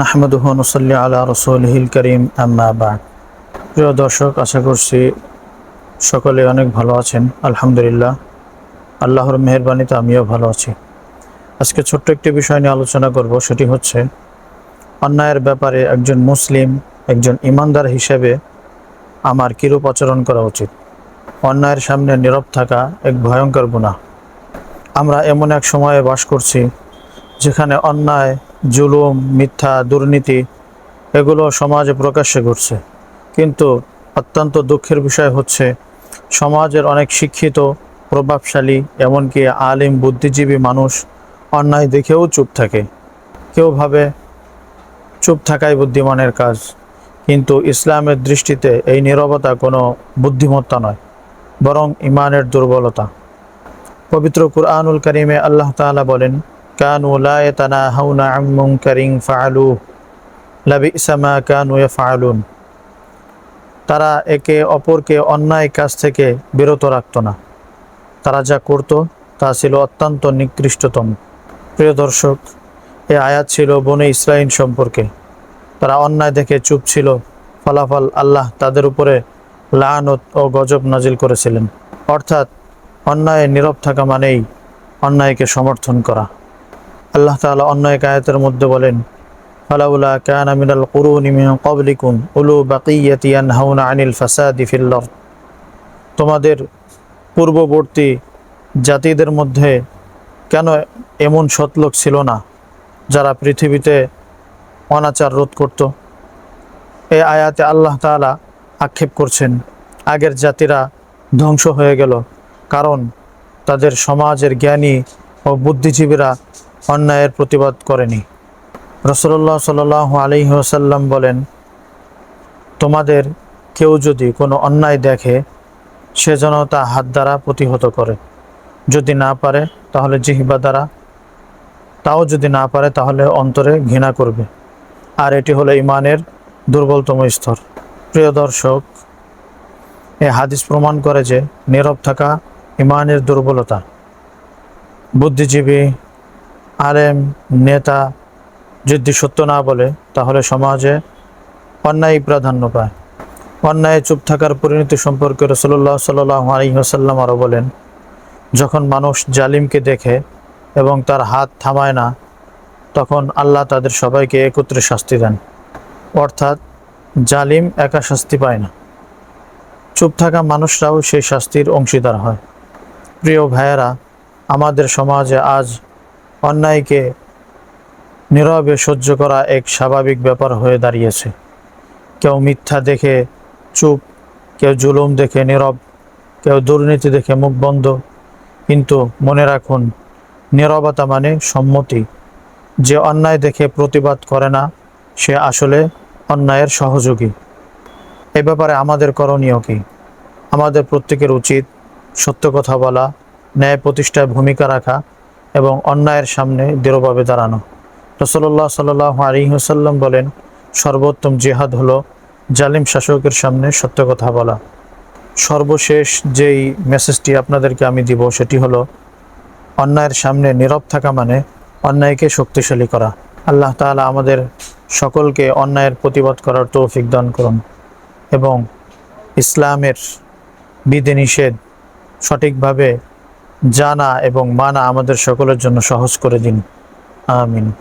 নাহমদুহ নসল্লি আলা রসুলহিল করিম আম্মাবাদ প্রিয় দর্শক, আশা করছি সকলে অনেক ভালো আছেন, আলহামদুলিল্লাহ। আল্লাহর মেহরবানিতে আমিও ভালো আছি। আজকে ছোট্ট একটি বিষয় নিয়ে আলোচনা করব, সেটি হচ্ছে অন্যায়ের ব্যাপারে একজন মুসলিম, একজন ইমানদার হিসেবে আমার কিরূপ আচরণ করা উচিত? অন্যায়ের সামনে নীরব থাকা এক ভয়ঙ্কর গুণা আমরা এমন এক সময়ে বাস করছি যেখানে অন্যায় জুলুম, মিথ্যা, দুর্নীতি, এগুলো সমাজে প্রকাশ্যে ঘটছে। কিন্তু অত্যন্ত দুঃখের বিষয় হচ্ছে, সমাজের অনেক শিক্ষিত, প্রভাবশালী, এমনকি আলিম, বুদ্ধিজীবী মানুষ অন্যায় দেখেও চুপ থাকে। কেউ ভাবে, চুপ থাকাই বুদ্ধিমানের কাজ, কিন্তু ইসলামের দৃষ্টিতে এই নীরবতা কোনো বুদ্ধিমত্তা নয়, বরং ইমানের দুর্বলতা। পবিত্র কুরআনুল করিমে আল্লাহ তাআলা বলেন কানু লা ইয়াতানাহাউনা আন মুনকারিন ফাআলু লাবিসা মা কানু ইয়াফআলুন। তারা একে অপরকে অন্যায় কাজ থেকে বিরত রাখত না। তারা যা করত, তা ছিল অত্যন্ত নিকৃষ্টতম। প্রিয় দর্শক, এ আয়াত ছিল বনে ইসরাইল সম্পর্কে। তারা অন্যায় দেখে চুপ ছিল। ফলাফল আল্লাহ তাদের উপরে লানত ও গজব নাজিল করেছিলেন। অর্থাৎ অন্যায় নীরব থাকা মানেই অন্যায়কে সমর্থন করা। আল্লাহ তাআলা অন্য এক আয়াতের মধ্যে বলেন, ফালাউলা কানা মিনাল কুরুনি মিন ক্বাবলিকুম উলু বাকিয়াতি ইয়ানহাউনা আনিল ফাসাদি ফিল আরদ। তোমাদের পূর্ববর্তী জাতিদের মধ্যে কেন এমন সৎলোক ছিল না, যারা পৃথিবীতে অনাচার রোধ করত? এই আয়াতে আল্লাহ তাআলা আক্ষেপ করছেন, আগের জাতিরা ধ্বংস হয়ে গেল, কারণ তাদের সমাজের জ্ঞানী ও বুদ্ধিজীবীরা অন্যায়ের প্রতিবাদ করেনি। রসল্লাহ সাল আলী ওসাল্লাম বলেন, তোমাদের কেউ যদি কোনো অন্যায় দেখে, সে যেন তা হাত দ্বারা প্রতিহত করে। যদি না পারে, তাহলে জিহিবা দ্বারা। তাও যদি না পারে, তাহলে অন্তরে ঘৃণা করবে। আর এটি হলো ইমানের দুর্বলতম স্তর। প্রিয় দর্শক, এ হাদিস প্রমাণ করে যে নীরব থাকা ইমানের দুর্বলতা বুদ্ধিজীবী আলেম, নেতা যদি সত্য না বলে, তাহলে সমাজে অন্যায় প্রাধান্য পায়। অন্যায় চুপ থাকার পরিণতি সম্পর্কে রসল্লাহ সাল্লাহ আলহিহাসাল্লাম আরও বলেন, যখন মানুষ জালিমকে দেখে এবং তার হাত থামায় না, তখন আল্লাহ তাদের সবাইকে একত্রে শাস্তি দেন। অর্থাৎ জালিম একা শাস্তি পায় না। চুপ থাকা মানুষরাও সেই শাস্তির অংশীদার হয়। প্রিয় ভাইয়েরা, আমাদের সমাজে আজ অন্যায়কে নীরবে সহ্য করা এক স্বাভাবিক ব্যাপার হয়ে দাঁড়িয়েছে। কেউ মিথ্যা দেখে চুপ, কেউ জুলুম দেখে নীরব, কেউ দুর্নীতি দেখে মুখ বন্ধ। কিন্তু মনে রাখুন, নীরবতা মানে সম্মতি। যে অন্যায় দেখে প্রতিবাদ করে না, সে আসলে অন্যায়ের সহযোগী। এ ব্যাপারে আমাদের করণীয় কি? আমাদের প্রত্যেকের উচিত সত্য কথা বলা, ন্যায় প্রতিষ্ঠায় ভূমিকা রাখা এবং অন্যায়ের সামনে দৃঢ়ভাবে দাঁড়ানো। রসল্লাহ সাল আলী হুসাল্লাম বলেন, সর্বোত্তম জেহাদ হলো জালিম শাসকের সামনে সত্য কথা বলা। সর্বশেষ যেই মেসেজটি আপনাদেরকে আমি দিব সেটি হলো, অন্যায়ের সামনে নীরব থাকা মানে অন্যায়কে শক্তিশালী করা। আল্লাহ তাআলা আমাদের সকলকে অন্যায়ের প্রতিবাদ করার তৌফিক দান করুন এবং ইসলামের বিধিনিষেধ সঠিকভাবে জানা এবং মানা আমাদের সকলের জন্য সহজ করে দিন। আমিন।